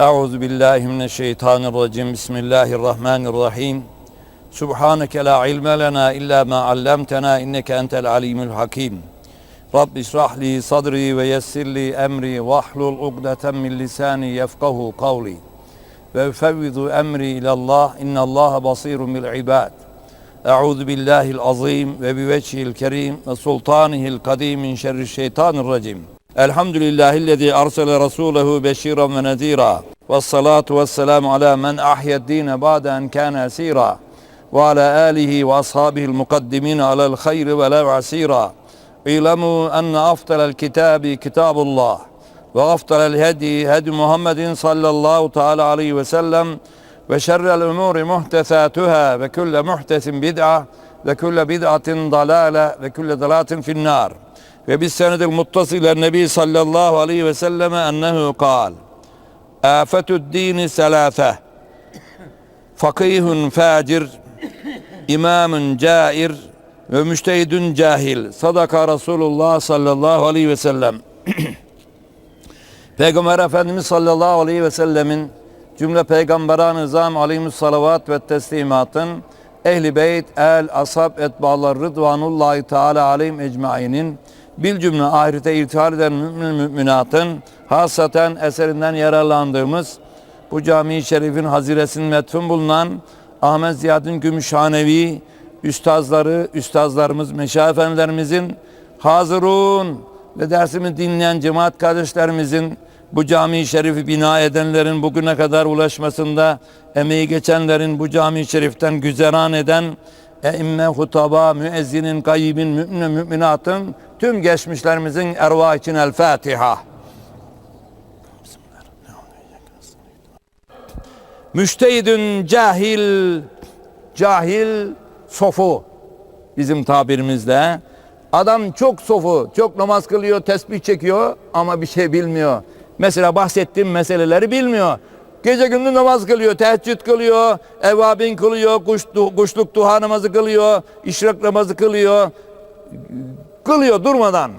Euzu billahi mineşşeytanirracim. Bismillahirrahmanirrahim. Subhaneke la ilme lena illa ma allamtena inneke entel alimul hakim. Rabbi şrah li sadri ve yessir li emri ve ahlul ugdeten min lisani yefkahu kavli. Ve fevvidu emri ilallah innallaha basirun bil ibad. Euzu billahil azim ve bi vecihil kerim ve sultanihil kadim min şerri şeytanirracim. Elhamdülillahillezî arsale rasulehu beşiran ve nezîra. Ve salatu ve selamu ala men ahyed dine ba'de en kâne esîra. Ve ala âlihi ve ashabihil mukaddimin alel hayri ve lev asîra. İlemû enne afdalel kitâbi kitâbullah. Ve afdalel hedi hedi Muhammedin sallallahu teala aleyhi ve sellem. Ve şerrel umuri muhtesâtuhâ ve külle muhtesin bid'a ve külle bid'atin dalâle ve külle dalâtin finnâr. Ve biz senedil muttasilen Nebi sallallahu aleyhi ve selleme ennehu kal. Afetü'd dini selâfe. Fakihun facir, imamun cair ve müştehidun cahil. Sadaka Resulullah sallallahu aleyhi ve sellem. Peygamber Efendimiz sallallahu aleyhi ve sellemin cümle peygamberan-ı nizam aleyhimus salavat ve teslimatın ehli beyt, el, ashab, etbalar, rıdvanullahi teala aleyhim ecmainin bil cümle ahirete irtihal eden mümin müminatın hasaten eserinden yararlandığımız bu cami-i şerifin haziresinin metfun bulunan Ahmet Ziyad'ın Gümüşhanevi üstazları, üstazlarımız, meşah efendilerimizin hazırun ve dersimi dinleyen cemaat kardeşlerimizin bu cami-i şerifi bina edenlerin bugüne kadar ulaşmasında emeği geçenlerin bu cami-i şeriften güzeran eden eimme, hutaba, müezzinin, gayyibin, mümin müminatın tüm geçmişlerimizin ervah için El Fatiha. Müştehidün cahil, cahil sofu bizim tabirimizle. Adam çok sofu, çok namaz kılıyor, tesbih çekiyor ama bir şey bilmiyor. Mesela bahsettiğim meseleleri bilmiyor. Gece gündüz namaz kılıyor, teheccüd kılıyor, evabin kılıyor, kuş, kuşluk duha namazı kılıyor, işrak namazı kılıyor. Kılıyor durmadan.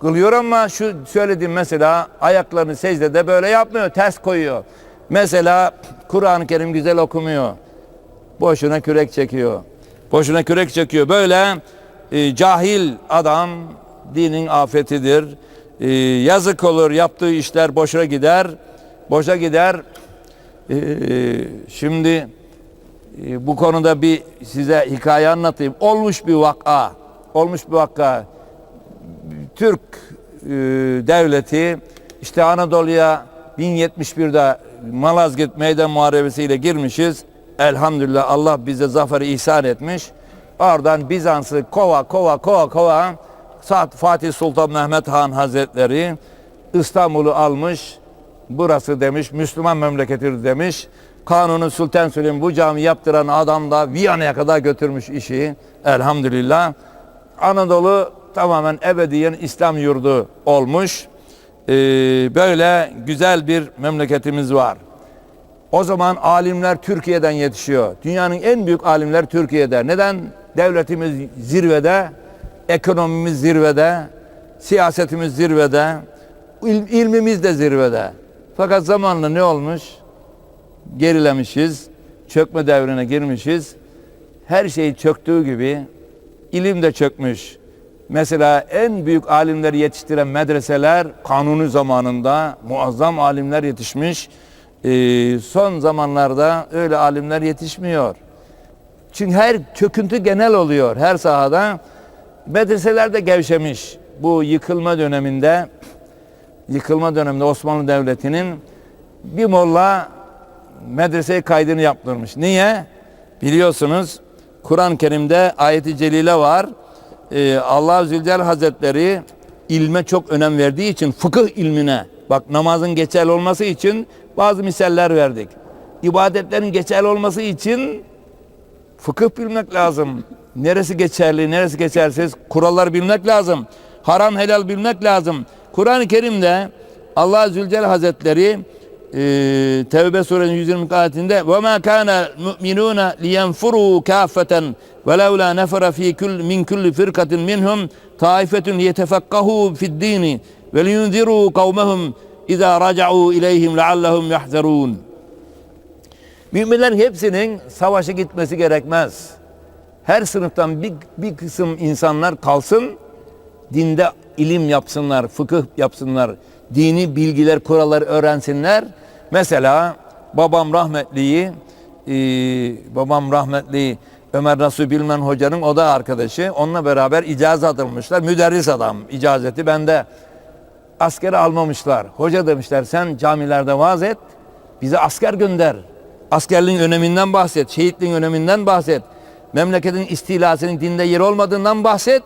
Kılıyor ama şu söylediğim mesela ayaklarını secdede böyle yapmıyor, ters koyuyor. Mesela Kur'an-ı Kerim güzel okumuyor. Boşuna kürek çekiyor. Boşuna kürek çekiyor. Böyle e, cahil adam dinin afetidir. E, yazık olur yaptığı işler boşa gider. Boşa gider. E, şimdi e, bu konuda bir size hikaye anlatayım. Olmuş bir vaka. Olmuş bir vaka. Türk e, devleti işte Anadolu'ya 1071'de Malazgirt Meydan Muharebesi ile girmişiz. Elhamdülillah Allah bize zaferi ihsan etmiş. Oradan Bizans'ı kova kova kova kova Fatih Sultan Mehmet Han Hazretleri İstanbul'u almış. Burası demiş Müslüman memleketidir demiş. Kanuni Sultan Süleyman bu cami yaptıran adam da Viyana'ya kadar götürmüş işi. Elhamdülillah. Anadolu tamamen ebediyen İslam yurdu olmuş. Ee, böyle güzel bir memleketimiz var. O zaman alimler Türkiye'den yetişiyor. Dünyanın en büyük alimler Türkiye'de. Neden? Devletimiz zirvede, ekonomimiz zirvede, siyasetimiz zirvede, il, ilmimiz de zirvede. Fakat zamanla ne olmuş? Gerilemişiz, çökme devrine girmişiz. Her şey çöktüğü gibi ilim de çökmüş. Mesela en büyük alimleri yetiştiren medreseler kanuni zamanında muazzam alimler yetişmiş. Ee, son zamanlarda öyle alimler yetişmiyor. Çünkü her çöküntü genel oluyor her sahada. Medreseler de gevşemiş. Bu yıkılma döneminde yıkılma döneminde Osmanlı Devleti'nin bir molla medrese kaydını yaptırmış. Niye? Biliyorsunuz Kur'an-ı Kerim'de ayeti celile var. Ee, Allah Zülcelal Hazretleri ilme çok önem verdiği için fıkıh ilmine bak namazın geçerli olması için bazı misaller verdik. İbadetlerin geçerli olması için fıkıh bilmek lazım. Neresi geçerli, neresi geçersiz kuralları bilmek lazım. Haram helal bilmek lazım. Kur'an-ı Kerim'de Allah Zülcelal Hazretleri e, Tevbe suresinin 120 ayetinde ve ma kana mu'minuna liyenfuru kafeten ve levla nefera fi kull min kulli firkatin minhum taifetun yetefakkahu fi'd dini ve liyunziru kavmehum اِذَا رَجَعُوا اِلَيْهِمْ لَعَلَّهُمْ يَحْذَرُونَ Müminlerin hepsinin savaşa gitmesi gerekmez. Her sınıftan bir, bir kısım insanlar kalsın, dinde ilim yapsınlar, fıkıh yapsınlar, dini bilgiler, kuralları öğrensinler. Mesela babam rahmetliyi, e, babam rahmetli Ömer Nasuh Bilmen Hoca'nın o da arkadaşı. Onunla beraber icazet almışlar. Müderris adam icazeti bende. Askere almamışlar. Hoca demişler sen camilerde vaaz et, bize asker gönder. Askerliğin öneminden bahset, şehitliğin öneminden bahset. Memleketin istilasının dinde yer olmadığından bahset.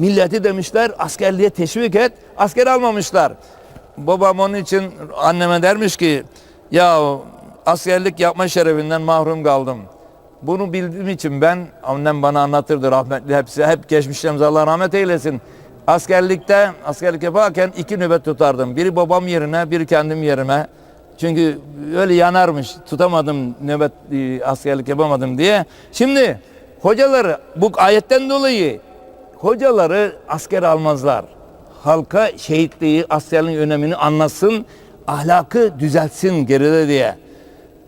Milleti demişler askerliğe teşvik et. Asker almamışlar. Babam onun için anneme dermiş ki ya askerlik yapma şerefinden mahrum kaldım. Bunu bildiğim için ben annem bana anlatırdı rahmetli hepsi hep geçmişlerimize Allah rahmet eylesin. Askerlikte askerlik yaparken iki nöbet tutardım. Biri babam yerine, biri kendim yerime. Çünkü öyle yanarmış. Tutamadım nöbet e, askerlik yapamadım diye. Şimdi hocaları bu ayetten dolayı hocaları asker almazlar. Halka şehitliği, askerliğin önemini anlasın, ahlakı düzeltsin geride diye.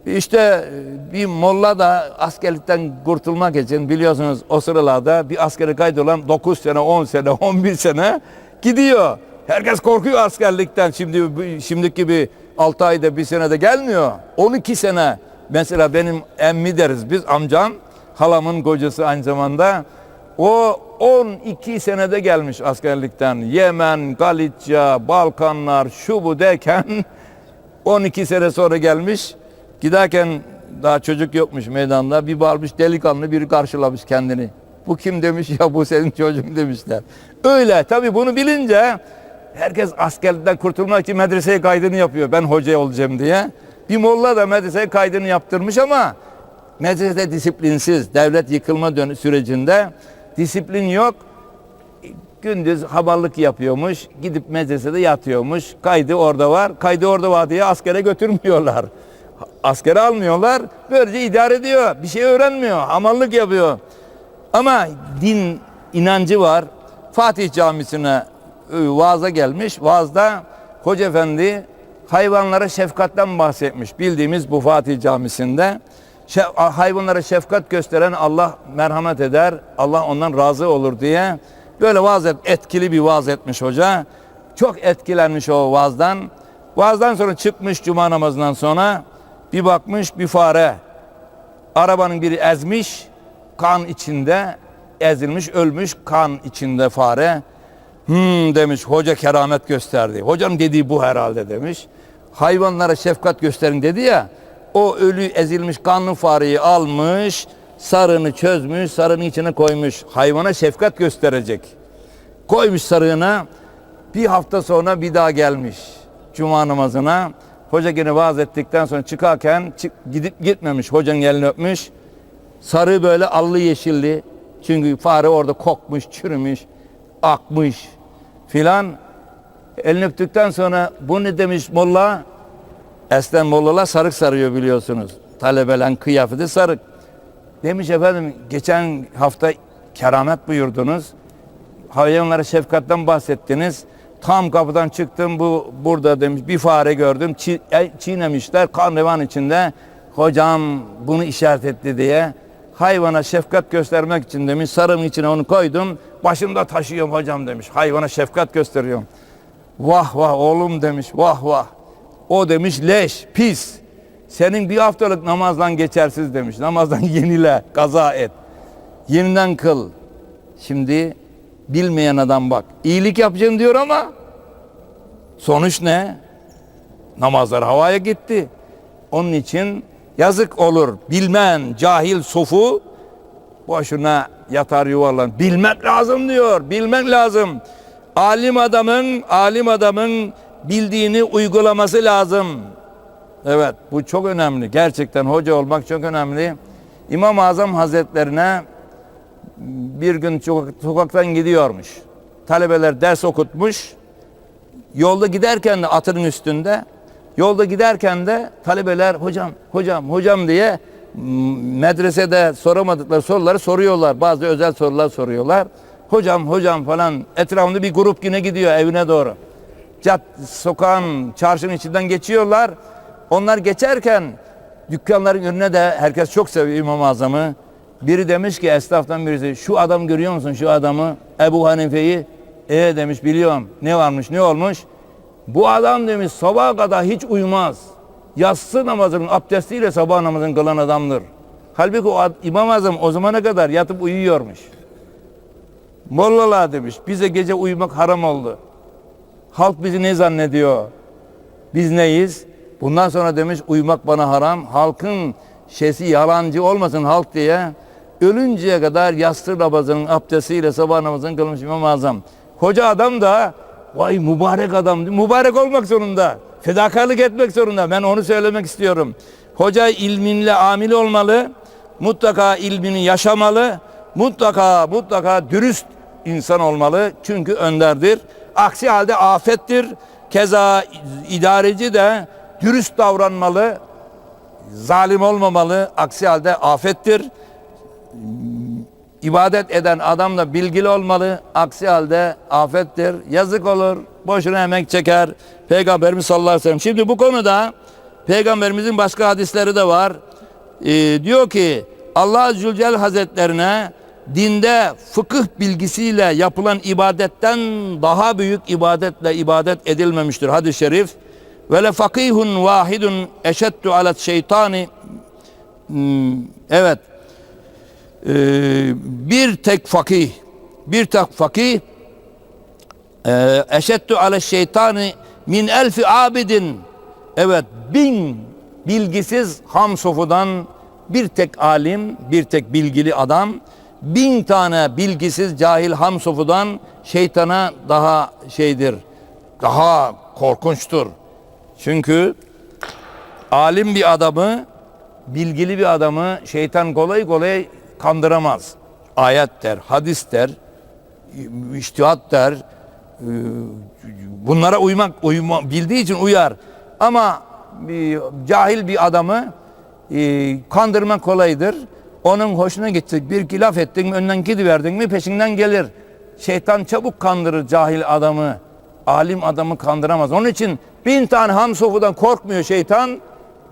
İşte e, bir molla da askerlikten kurtulmak için biliyorsunuz o sıralarda bir askere kaydolan 9 sene, 10 sene, 11 sene gidiyor. Herkes korkuyor askerlikten. Şimdi şimdiki gibi 6 ayda bir senede gelmiyor. 12 sene. Mesela benim emmi deriz biz amcam, halamın kocası aynı zamanda. O 12 senede gelmiş askerlikten. Yemen, Galicia, Balkanlar, şu bu derken 12 sene sonra gelmiş. Giderken daha çocuk yokmuş meydanda. Bir varmış delikanlı biri karşılamış kendini. Bu kim demiş ya bu senin çocuğun demişler. Öyle tabi bunu bilince herkes askerlikten kurtulmak için medreseye kaydını yapıyor. Ben hoca olacağım diye. Bir molla da medreseye kaydını yaptırmış ama medresede disiplinsiz. Devlet yıkılma sürecinde disiplin yok. Gündüz hamallık yapıyormuş. Gidip medresede yatıyormuş. Kaydı orada var. Kaydı orada var diye askere götürmüyorlar. Askere almıyorlar. Böylece idare ediyor. Bir şey öğrenmiyor. Hamallık yapıyor. Ama din inancı var. Fatih Camisi'ne e, vaaza gelmiş. Vaazda Hoca Efendi hayvanlara şefkatten bahsetmiş. Bildiğimiz bu Fatih Camisi'nde. Hayvanlara şefkat gösteren Allah merhamet eder. Allah ondan razı olur diye. Böyle vaaz et, etkili bir vaaz etmiş hoca. Çok etkilenmiş o vaazdan. Vaazdan sonra çıkmış cuma namazından sonra bir bakmış bir fare. Arabanın biri ezmiş, kan içinde ezilmiş, ölmüş, kan içinde fare. Hmm demiş, hoca keramet gösterdi. Hocam dediği bu herhalde demiş. Hayvanlara şefkat gösterin dedi ya, o ölü ezilmiş kanlı fareyi almış, sarığını çözmüş, sarığın içine koymuş. Hayvana şefkat gösterecek. Koymuş sarığına, bir hafta sonra bir daha gelmiş cuma namazına. Hoca gene vaaz ettikten sonra çıkarken çık, gidip gitmemiş. Hocanın elini öpmüş. Sarı böyle allı yeşilli. Çünkü fare orada kokmuş, çürümüş, akmış filan. Elini öptükten sonra bu ne demiş molla? Esen mollalar sarık sarıyor biliyorsunuz. Talebelen kıyafeti sarık. Demiş efendim geçen hafta keramet buyurdunuz. Hayvanlara şefkatten bahsettiniz. Tam kapıdan çıktım bu burada demiş bir fare gördüm çi, e, çiğnemişler kan revan içinde. Hocam bunu işaret etti diye hayvana şefkat göstermek için demiş sarımın içine onu koydum. Başımda taşıyorum hocam demiş. Hayvana şefkat gösteriyorum. Vah vah oğlum demiş vah vah. O demiş leş pis. Senin bir haftalık namazdan geçersiz demiş. Namazdan yenile kaza et. Yeniden kıl. Şimdi bilmeyen adam bak. iyilik yapacağım diyor ama sonuç ne? Namazlar havaya gitti. Onun için yazık olur. Bilmen cahil sofu boşuna yatar yuvarlan. Bilmek lazım diyor. Bilmek lazım. Alim adamın, alim adamın bildiğini uygulaması lazım. Evet bu çok önemli. Gerçekten hoca olmak çok önemli. İmam-ı Azam Hazretlerine bir gün sokak- sokaktan gidiyormuş. Talebeler ders okutmuş. Yolda giderken de atının üstünde. Yolda giderken de talebeler hocam, hocam, hocam diye medresede soramadıkları soruları soruyorlar. Bazı özel sorular soruyorlar. Hocam, hocam falan etrafında bir grup yine gidiyor evine doğru. Cad sokağın, çarşının içinden geçiyorlar. Onlar geçerken dükkanların önüne de herkes çok seviyor İmam-ı Azam'ı. Biri demiş ki esnaftan birisi şu adam görüyor musun şu adamı Ebu Hanife'yi? E demiş biliyorum. Ne varmış ne olmuş? Bu adam demiş sabaha kadar hiç uyumaz. Yatsı namazının abdestiyle sabah namazını kılan adamdır. Halbuki o İmam Azam o zamana kadar yatıp uyuyormuş. Mollalar demiş bize gece uyumak haram oldu. Halk bizi ne zannediyor? Biz neyiz? Bundan sonra demiş uyumak bana haram. Halkın şeysi yalancı olmasın halk diye ölünceye kadar yastır namazının abdestiyle sabah namazını kılmış İmam-ı Azam. Koca adam da vay mübarek adam. Mübarek olmak zorunda. Fedakarlık etmek zorunda. Ben onu söylemek istiyorum. Hoca ilminle amil olmalı. Mutlaka ilmini yaşamalı. Mutlaka mutlaka dürüst insan olmalı. Çünkü önderdir. Aksi halde afettir. Keza idareci de dürüst davranmalı. Zalim olmamalı. Aksi halde afettir. İbadet eden adam da bilgili olmalı. Aksi halde afettir. Yazık olur. Boşuna emek çeker. Peygamberimiz sallallahu aleyhi ve sellem. Şimdi bu konuda Peygamberimizin başka hadisleri de var. Ee, diyor ki Allah Zülcelal Hazretlerine dinde fıkıh bilgisiyle yapılan ibadetten daha büyük ibadetle ibadet edilmemiştir. Hadis-i şerif. Ve le fakihun vahidun eşeddu alet şeytani Hmm, evet Ee, bir tek fakih bir tek fakih e, eşeddu ale şeytani min elfi abidin evet bin bilgisiz ham sofudan bir tek alim bir tek bilgili adam bin tane bilgisiz cahil ham sofudan şeytana daha şeydir daha korkunçtur çünkü alim bir adamı bilgili bir adamı şeytan kolay kolay kandıramaz. Ayet der, hadis der, iştihat der. e, Bunlara uymak, uyma, bildiği için uyar. Ama cahil bir adamı e, kandırmak kolaydır. Onun hoşuna gidecek bir iki laf ettin mi önden gidiverdin mi peşinden gelir. Şeytan çabuk kandırır cahil adamı. Alim adamı kandıramaz. Onun için bin tane ham sofudan korkmuyor şeytan.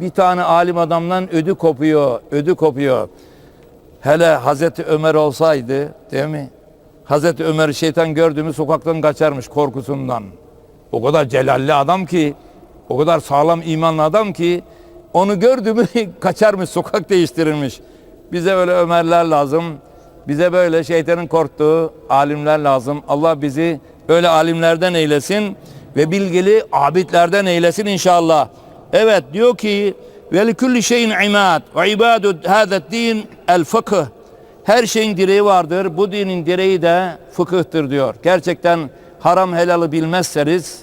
Bir tane alim adamdan ödü kopuyor, ödü kopuyor. Hele Hazreti Ömer olsaydı değil mi? Hazreti Ömer şeytan gördü mü sokaktan kaçarmış korkusundan. O kadar celalli adam ki, o kadar sağlam imanlı adam ki onu gördü mü kaçarmış, sokak değiştirirmiş. Bize böyle Ömerler lazım. Bize böyle şeytanın korktuğu alimler lazım. Allah bizi öyle alimlerden eylesin ve bilgili abidlerden eylesin inşallah. Evet diyor ki ve likulli şeyin imad ve ibadu hâzet din el fıkıh. Her şeyin direği vardır. Bu dinin direği de fıkıhtır diyor. Gerçekten haram helalı bilmezseniz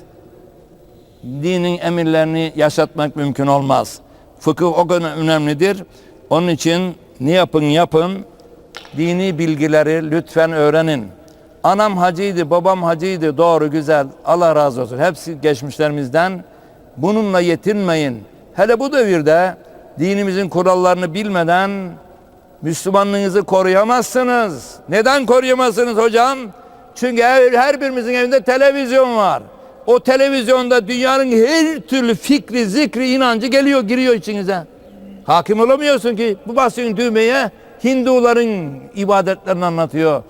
dinin emirlerini yaşatmak mümkün olmaz. Fıkıh o kadar önemlidir. Onun için ne yapın yapın dini bilgileri lütfen öğrenin. Anam hacıydı, babam hacıydı, doğru güzel. Allah razı olsun. Hepsi geçmişlerimizden. Bununla yetinmeyin. Hele bu devirde dinimizin kurallarını bilmeden Müslümanlığınızı koruyamazsınız. Neden koruyamazsınız hocam? Çünkü her, birimizin evinde televizyon var. O televizyonda dünyanın her türlü fikri, zikri, inancı geliyor, giriyor içinize. Hakim olamıyorsun ki bu basıyorsun düğmeye Hinduların ibadetlerini anlatıyor.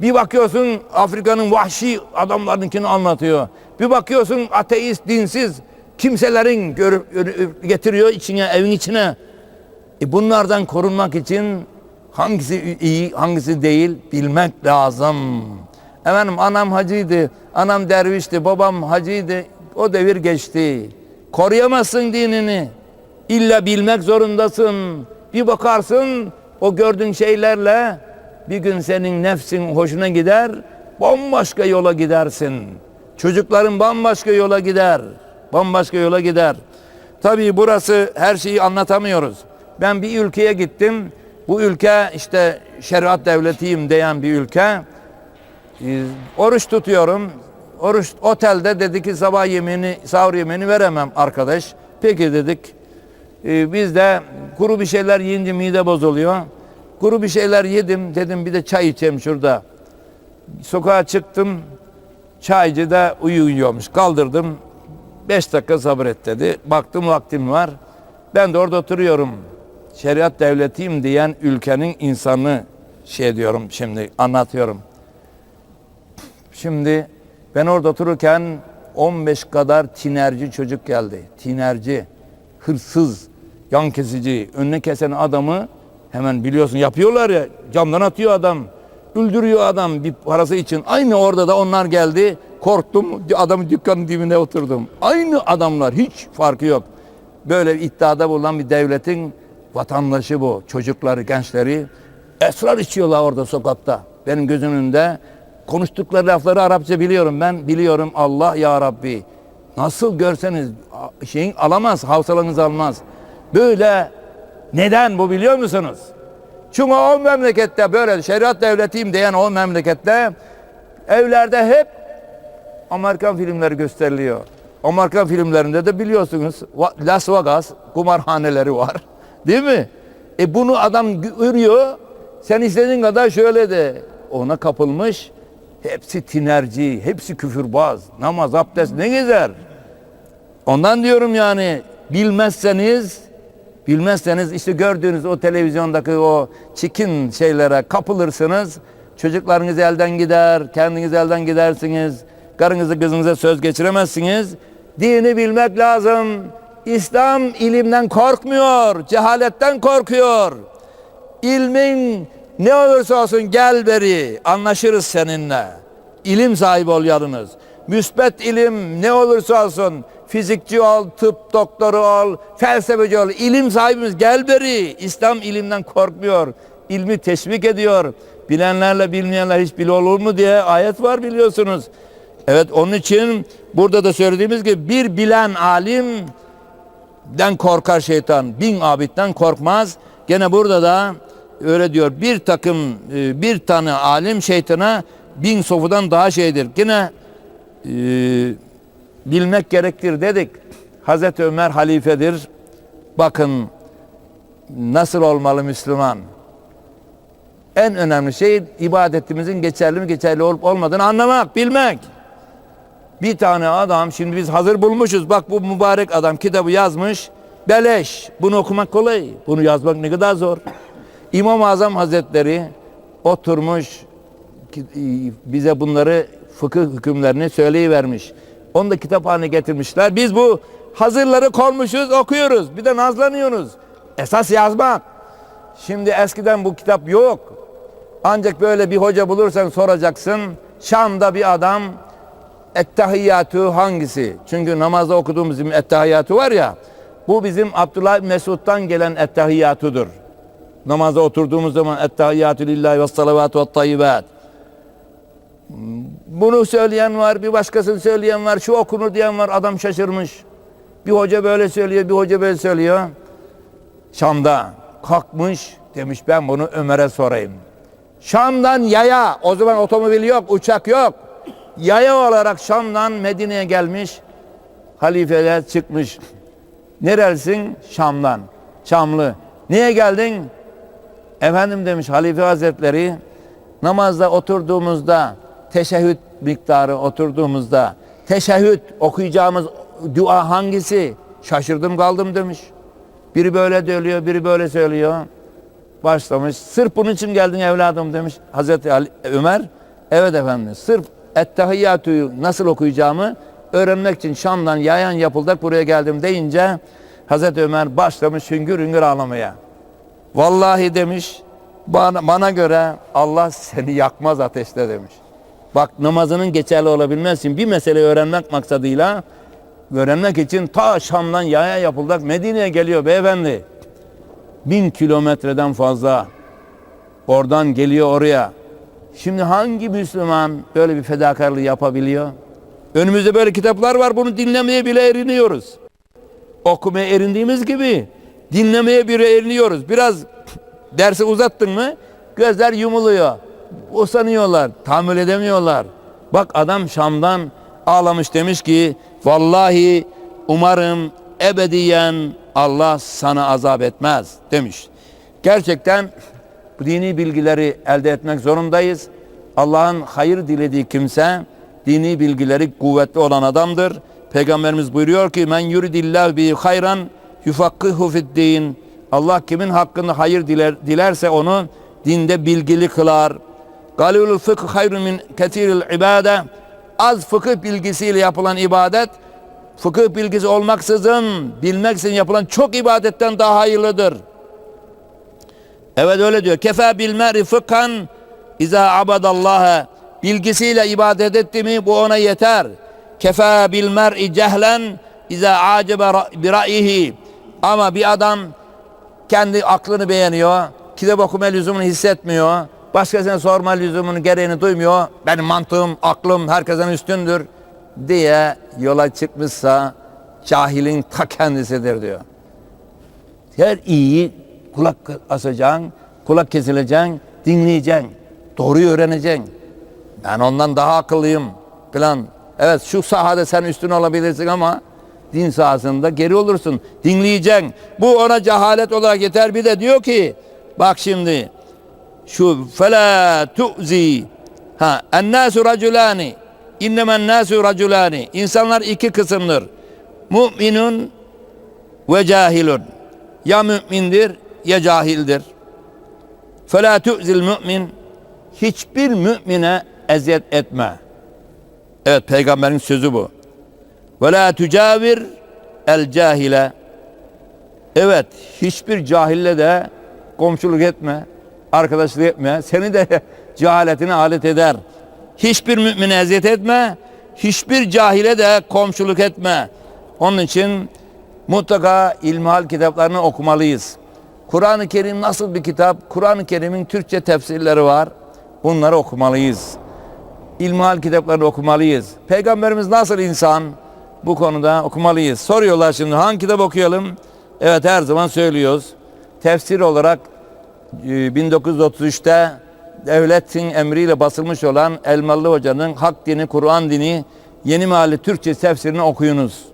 Bir bakıyorsun Afrika'nın vahşi adamlarınkini anlatıyor. Bir bakıyorsun ateist, dinsiz kimselerin görüp getiriyor içine, evin içine. E bunlardan korunmak için hangisi iyi, hangisi değil bilmek lazım. Efendim anam hacıydı, anam dervişti, babam hacıydı. O devir geçti. Koruyamazsın dinini. İlla bilmek zorundasın. Bir bakarsın o gördüğün şeylerle bir gün senin nefsin hoşuna gider, bambaşka yola gidersin. Çocukların bambaşka yola gider. Bambaşka yola gider. Tabii burası her şeyi anlatamıyoruz. Ben bir ülkeye gittim. Bu ülke işte şeriat devletiyim diyen bir ülke. Ee, oruç tutuyorum. Oruç otelde dedi ki sabah yemeğini, sahur yemeğini veremem arkadaş. Peki dedik. Ee, biz de kuru bir şeyler yiyince mide bozuluyor. Kuru bir şeyler yedim. Dedim bir de çay içeyim şurada. Sokağa çıktım. Çaycı da uyuyormuş. Kaldırdım. Beş dakika sabret dedi. Baktım vaktim var. Ben de orada oturuyorum. Şeriat devletiyim diyen ülkenin insanı şey diyorum şimdi anlatıyorum. Şimdi ben orada otururken 15 kadar tinerci çocuk geldi. Tinerci, hırsız, yan kesici, önüne kesen adamı hemen biliyorsun yapıyorlar ya camdan atıyor adam. Öldürüyor adam bir parası için. Aynı orada da onlar geldi. Korktum. Adamın dükkanın dibine oturdum. Aynı adamlar hiç farkı yok. Böyle bir iddiada bulunan bir devletin vatandaşı bu. Çocukları, gençleri esrar içiyorlar orada sokakta. Benim gözümün önünde konuştukları lafları Arapça biliyorum ben. Biliyorum Allah ya Rabbi. Nasıl görseniz şeyin alamaz, havsalanız almaz. Böyle neden bu biliyor musunuz? Çünkü o memlekette böyle şeriat devletiyim diyen o memlekette evlerde hep Amerikan filmleri gösteriliyor. Amerikan filmlerinde de biliyorsunuz Las Vegas kumarhaneleri var. Değil mi? E bunu adam görüyor. Sen istediğin kadar şöyle de ona kapılmış. Hepsi tinerci, hepsi küfürbaz. Namaz, abdest ne gezer? Ondan diyorum yani bilmezseniz bilmezseniz işte gördüğünüz o televizyondaki o çikin şeylere kapılırsınız. Çocuklarınız elden gider, kendiniz elden gidersiniz. Karınızı kızınıza söz geçiremezsiniz. Dini bilmek lazım. İslam ilimden korkmuyor, cehaletten korkuyor. İlmin ne olursa olsun gel beri anlaşırız seninle. İlim sahibi ol yalnız. Müsbet ilim ne olursa olsun fizikçi ol, tıp doktoru ol, felsefeci ol. İlim sahibimiz gel beri. İslam ilimden korkmuyor. İlmi teşvik ediyor. Bilenlerle bilmeyenler hiç bil olur mu diye ayet var biliyorsunuz. Evet onun için burada da söylediğimiz gibi bir bilen alim den korkar şeytan. Bin abitten korkmaz. Gene burada da öyle diyor. Bir takım e, bir tane alim şeytana bin sofudan daha şeydir. Gene e, bilmek gerektir dedik. Hazreti Ömer halifedir. Bakın nasıl olmalı Müslüman? En önemli şey ibadetimizin geçerli mi geçerli olup olmadığını anlamak, bilmek. Bir tane adam şimdi biz hazır bulmuşuz. Bak bu mübarek adam kitabı yazmış. Beleş. Bunu okumak kolay. Bunu yazmak ne kadar zor. İmam-ı Azam Hazretleri oturmuş bize bunları fıkıh hükümlerini söyleyivermiş. Onu da kitap haline getirmişler. Biz bu hazırları konmuşuz, okuyoruz. Bir de nazlanıyoruz. Esas yazmak. Şimdi eskiden bu kitap yok. Ancak böyle bir hoca bulursan soracaksın. Şam'da bir adam Ettehiyyatü hangisi? Çünkü namazda okuduğumuz bizim ettehiyyatü var ya. Bu bizim Abdullah Mesud'dan gelen ettehiyyatüdür. Namaza oturduğumuz zaman ettehiyyatü lillahi ve salavatu ve tayyibat. Bunu söyleyen var, bir başkasını söyleyen var, şu okunur diyen var, adam şaşırmış. Bir hoca böyle söylüyor, bir hoca böyle söylüyor. Şam'da kalkmış demiş ben bunu Ömer'e sorayım. Şam'dan yaya, o zaman otomobil yok, uçak yok. Yaya olarak Şam'dan Medine'ye gelmiş. Halifeler çıkmış. Nerelisin? Şam'dan. Şamlı. Niye geldin? Efendim demiş Halife Hazretleri namazda oturduğumuzda teşehhüd miktarı oturduğumuzda teşehhüd okuyacağımız dua hangisi? Şaşırdım kaldım demiş. Biri böyle söylüyor, biri böyle söylüyor. Başlamış. Sırf bunun için geldin evladım demiş Hazreti Ali, Ömer. Evet efendim. Sırf Ettehiyyatü'yü nasıl okuyacağımı öğrenmek için Şam'dan yayan yapıldık buraya geldim deyince Hazreti Ömer başlamış hüngür hüngür ağlamaya. Vallahi demiş bana, bana göre Allah seni yakmaz ateşte demiş. Bak namazının geçerli olabilmesi bir meseleyi öğrenmek maksadıyla öğrenmek için ta Şam'dan yaya yapıldık Medine'ye geliyor beyefendi. Bin kilometreden fazla oradan geliyor oraya. Şimdi hangi Müslüman böyle bir fedakarlığı yapabiliyor? Önümüzde böyle kitaplar var bunu dinlemeye bile eriniyoruz. Okumaya erindiğimiz gibi dinlemeye bile eriniyoruz. Biraz dersi uzattın mı gözler yumuluyor. Usanıyorlar, tahammül edemiyorlar. Bak adam Şam'dan ağlamış demiş ki vallahi umarım ebediyen Allah sana azap etmez demiş. Gerçekten bu dini bilgileri elde etmek zorundayız. Allah'ın hayır dilediği kimse dini bilgileri kuvvetli olan adamdır. Peygamberimiz buyuruyor ki men yuridillahu bi hayran yufakkihu fid din. Allah kimin hakkında hayır diler, dilerse onu dinde bilgili kılar. Galilul fıkh hayrun min ketiril ibade. Az fıkıh bilgisiyle yapılan ibadet fıkıh bilgisi olmaksızın bilmeksizin yapılan çok ibadetten daha hayırlıdır. Evet öyle diyor. Kefa bil mer'i fıkhan iza abadallaha. Bilgisiyle ibadet etti mi bu ona yeter. Kefa bil mer'i cehlen iza acebe ra- bi ra'yihi. Ama bir adam kendi aklını beğeniyor. Kitap okuma lüzumunu hissetmiyor. Başkasına sorma lüzumunun gereğini duymuyor. Benim mantığım, aklım herkesten üstündür diye yola çıkmışsa cahilin ta kendisidir diyor. Her iyiyi kulak asacaksın, kulak kesileceksin, dinleyeceksin. Doğruyu öğreneceksin. Ben ondan daha akıllıyım falan. Evet şu sahada sen üstün olabilirsin ama din sahasında geri olursun. Dinleyeceksin. Bu ona cehalet olarak yeter. Bir de diyor ki bak şimdi şu fela tu'zi ha ennasu raculani innemen nasu raculani insanlar iki kısımdır. Müminun ve cahilun. Ya mümindir ya cahildir. Fela tu'zil mümin hiçbir mümine eziyet etme. Evet peygamberin sözü bu. Ve la tücavir el cahile. Evet hiçbir cahille de komşuluk etme, arkadaşlık etme. Seni de cehaletine alet eder. Hiçbir mümine eziyet etme, hiçbir cahile de komşuluk etme. Onun için mutlaka ilmihal kitaplarını okumalıyız. Kur'an-ı Kerim nasıl bir kitap? Kur'an-ı Kerim'in Türkçe tefsirleri var. Bunları okumalıyız. İlmihal kitaplarını okumalıyız. Peygamberimiz nasıl insan? Bu konuda okumalıyız. Soruyorlar şimdi hangi kitap okuyalım? Evet her zaman söylüyoruz. Tefsir olarak 1933'te devletin emriyle basılmış olan Elmalı Hoca'nın Hak Dini, Kur'an Dini Yeni Mahalle Türkçe tefsirini okuyunuz.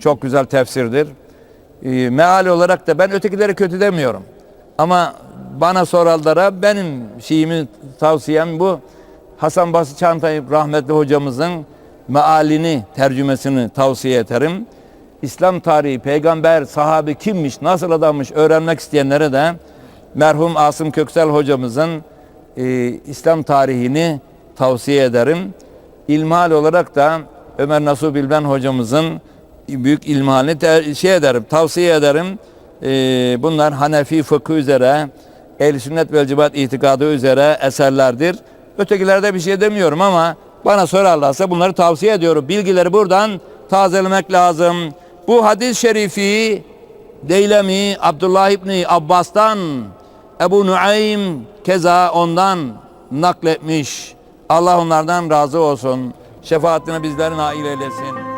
Çok güzel tefsirdir. E, meal olarak da ben ötekileri kötü demiyorum. Ama bana soranlara benim şeyimi tavsiyem bu. Hasan Basri Çantay rahmetli hocamızın mealini, tercümesini tavsiye ederim. İslam tarihi, peygamber, sahabe kimmiş, nasıl adammış öğrenmek isteyenlere de merhum Asım Köksel hocamızın e, İslam tarihini tavsiye ederim. İlmihal olarak da Ömer Nasuh Bilben hocamızın büyük ilmihalini te- şey ederim, tavsiye ederim. E, bunlar Hanefi fıkhı üzere, ehl sünnet vel cemaat itikadı üzere eserlerdir. Ötekilerde bir şey demiyorum ama bana sorarlarsa bunları tavsiye ediyorum. Bilgileri buradan tazelemek lazım. Bu hadis-i şerifi Deylemi Abdullah İbni Abbas'tan Ebu Nuaym keza ondan nakletmiş. Allah onlardan razı olsun. Şefaatine bizleri nail eylesin.